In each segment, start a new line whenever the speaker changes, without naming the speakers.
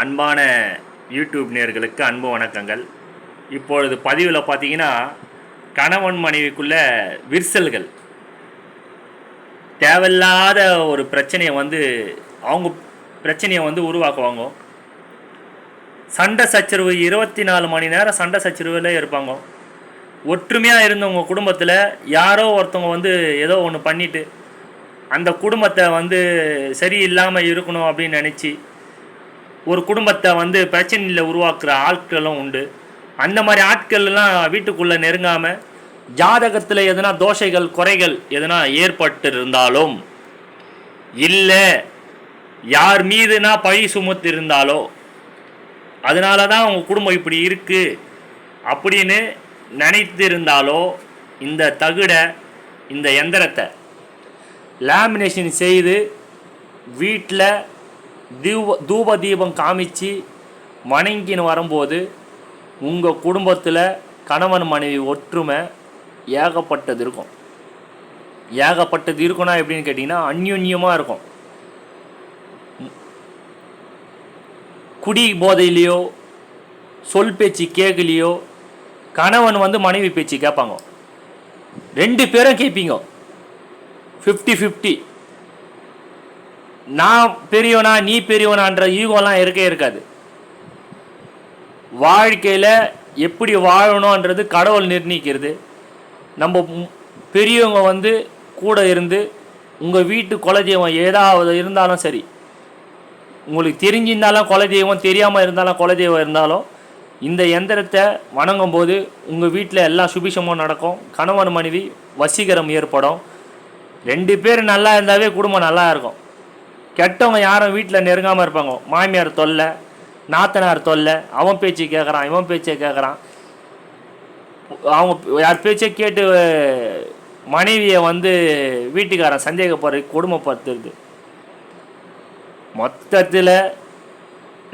அன்பான யூடியூப் நேர்களுக்கு அன்பு வணக்கங்கள். இப்பொழுது பதிவில் பார்த்தீங்கன்னா கணவன் மனைவிக்குள்ள விரிசல்கள். தேவையில்லாத ஒரு பிரச்சனையை வந்து அவங்க பிரச்சனையை வந்து உருவாக்குவாங்க. சண்டை சச்சரவு இருபத்தி நாலு மணி நேரம் சண்டை சச்சரவில் இருப்பாங்க. ஒற்றுமையாக இருந்தவங்க குடும்பத்தில் யாரோ ஒருத்தவங்க வந்து ஏதோ ஒன்று பண்ணிட்டு அந்த குடும்பத்தை வந்து சரியில்லாமல் இருக்கணும் அப்படின்னு நினச்சி ஒரு குடும்பத்தை வந்து பிரச்சனையில் உருவாக்குற ஆட்களும் உண்டு. அந்த மாதிரி ஆட்கள்லாம் வீட்டுக்குள்ளே நெருங்காமல் ஜாதகத்தில் எதனா தோஷைகள் குறைகள் எதனா ஏற்பட்டு இருந்தாலும் இல்லை யார் மீதுனா பழி சுமத்து இருந்தாலோ அதனால தான் உங்கள் குடும்பம் இப்படி இருக்குது அப்படின்னு நினைத்து இருந்தாலோ இந்த தகுடை இந்த எந்திரத்தை லேமினேஷன் செய்து வீட்டில் தீப தூப தீபம் காமிச்சு வணங்கின்னு வரும்போது உங்கள் குடும்பத்தில் கணவன் மனைவி ஒற்றுமை ஏகப்பட்டது இருக்கும். ஏகப்பட்டது இருக்குன்னா எப்படின்னு கேட்டிங்கன்னா அந்யுன்யமாக இருக்கும். குடி போதையிலையோ சொல் பேச்சு கேட்கலையோ கணவன் வந்து மனைவி பேச்சு கேட்பாங்க. ரெண்டு பேரும் கேட்பீங்க. ஃபிஃப்டி ஃபிஃப்டி நான் பெரியவனா நீ பெரியவனான்ற ஈகோலாம் இருக்கே இருக்காது. வாழ்க்கையில் எப்படி வாழணுன்றது கடவுள் நிர்ணயிக்கிறது. நம்ம பெரியவங்க வந்து கூட இருந்து உங்கள் வீட்டு குலதெய்வம் ஏதாவது இருந்தாலும் சரி உங்களுக்கு தெரிஞ்சிருந்தாலும் குலதெய்வம் தெரியாமல் இருந்தாலும் குலதெய்வம் இருந்தாலும் இந்த எந்திரத்தை வணங்கும் போது உங்கள் வீட்டில் எல்லா சுபிஷமும் நடக்கும் கணவன் மனைவி வசீகரம் ஏற்படும். ரெண்டு பேர் நல்லா இருந்தாவே குடும்பம் நல்லா இருக்கும். கெட்டவங்க யாரும் வீட்டில் நெருங்காமல் இருப்பாங்க. மாமியார் தொல்லை நாத்தனார் தொல்லை அவன் பேச்சு கேட்குறான் இவன் பேச்சை கேட்குறான் அவங்க யார் பேச்சை கேட்டு மனைவியை வந்து வீட்டுக்காரன் சந்தேகப்படுற கொடுமைப்படுத்துறது. மொத்தத்தில்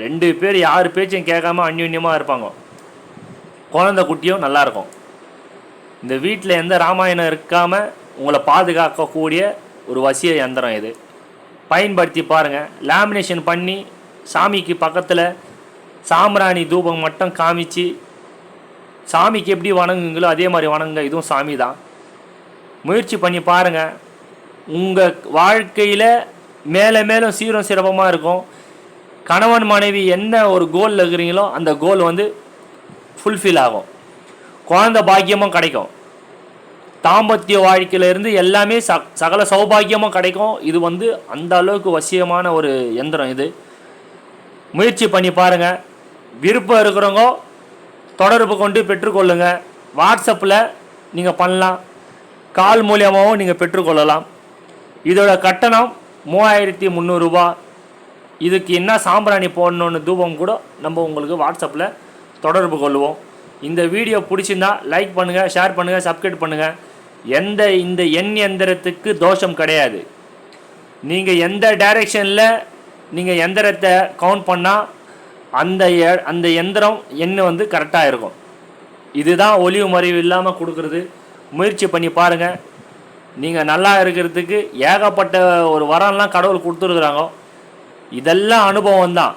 ரெண்டு பேர் யார் பேச்சையும் கேட்காம அந்யுன்யமாக இருப்பாங்க. குழந்தை குட்டியும் நல்லா இருக்கும். இந்த வீட்டில் எந்த ராமாயணம் இருக்காமல் உங்களை பாதுகாக்கக்கூடிய ஒரு வசிய யந்திரம் இது. பயன்படுத்தி பாருங்கள் லேமினேஷன் பண்ணி சாமிக்கு பக்கத்தில் சாம்பிராணி தூபம் மட்டும் காமிச்சு சாமிக்கு எப்படி வணங்குங்களோ அதே மாதிரி வணங்குங்க. இதுவும் சாமி தான். முயற்சி பண்ணி பாருங்கள் உங்கள் வாழ்க்கையில் மேலே மேலும் சீரும் சிறப்பமாக இருக்கும். கணவன் மனைவி என்ன ஒரு கோலில் இருக்கிறீங்களோ அந்த கோல் வந்து ஃபுல்ஃபில் ஆகும். குழந்த பாக்கியமும் கிடைக்கும். தாம்பத்திய வாழ்க்கையிலேருந்து எல்லாமே ச சகல சௌபாகியமாக கிடைக்கும். இது வந்து அந்த அளவுக்கு வசியமான ஒரு எந்திரம் இது. முயற்சி பண்ணி பாருங்கள் விருப்பம் இருக்கிறவங்க தொடர்பு கொண்டு பெற்றுக்கொள்ளுங்க. வாட்ஸ்அப்பில் நீங்கள் பண்ணலாம். கால் மூலியமாகவும் நீங்கள் பெற்றுக்கொள்ளலாம். இதோட கட்டணம் மூவாயிரத்தி முந்நூறுரூபா இதுக்கு என்ன சாம்பிராணி போடணுன்னு தூபம் கூட நம்ம உங்களுக்கு வாட்ஸ்அப்பில் தொடர்பு கொள்வோம். இந்த வீடியோ பிடிச்சிருந்தா லைக் பண்ணுங்கள் ஷேர் பண்ணுங்கள் சப்ஸ்கிரைப் பண்ணுங்கள் எந்த இந்த எண் எந்திரத்துக்கு தோஷம் கிடையாது. நீங்கள் எந்த டைரெக்ஷனில் நீங்கள் எந்திரத்தை கவுண்ட் பண்ணால் அந்த எ- அந்த எந்திரம் எண் வந்து கரெக்டாக இருக்கும். இதுதான் ஒளிவு மறைவு இல்லாமல் கொடுக்குறது. முயற்சி பண்ணி பாருங்கள் நீங்கள் நல்லா இருக்கிறதுக்கு ஏகப்பட்ட ஒரு வரம்லாம் கடவுள் கொடுத்துருக்குறாங்க. இதெல்லாம் அனுபவம் தான்.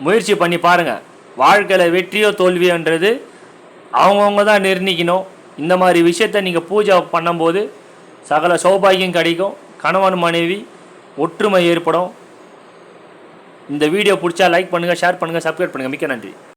முயற்சி பண்ணி பாருங்கள் வாழ்க்கையில் வெற்றியோ தோல்வியோன்றது அவங்கவுங்க தான் நிர்ணயிக்கணும். இந்த மாதிரி விஷயத்தை நீங்கள் பூஜை பண்ணும்போது சகல சௌபாகியம் கிடைக்கும் கணவன் மனைவி ஒற்றுமை ஏற்படும். இந்த வீடியோ பிடிச்சா லைக் பண்ணுங்கள் ஷேர் பண்ணுங்கள் சப்ஸ்கிரைப் பண்ணுங்கள் மிக்க நன்றி.